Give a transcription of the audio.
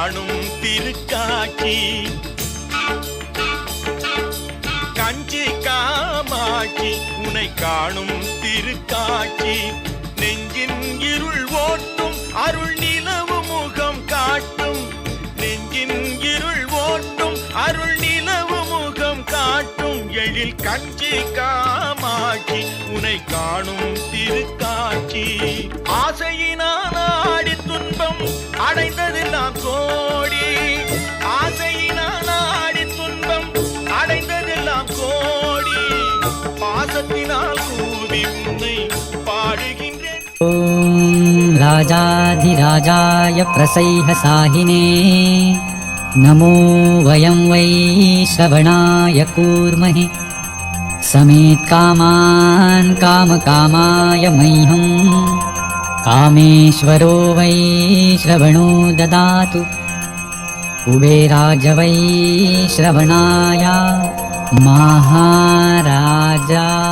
காணும் திருக்காட்சி. கஞ்சி காமாட்சி உனை காணும் திருக்காட்சி. நெஞ்சின் இருள் ஓட்டும் அருள் நிலவு முகம் காட்டும். நெஞ்சின் இருள் ஓட்டும் அருள் நிலவு முகம் காட்டும். எழில் கஞ்சி காமாட்சி உனை காணும் திருக்காட்சி. ஆசையினால் ஆடி துன்பம் அடைந்த பாசத்தினால் கூவி உன்னை பாடுகின்றேன் ॐ राजाधिराजाय प्रसैहसाहिने नमो वयं वै श्रवणाय कूर्महे समेत्कामान् कामकामाय मह्यं कामेश्वरो वै श्रवणो ददातु कुबेराज वै श्रवणाय 가자.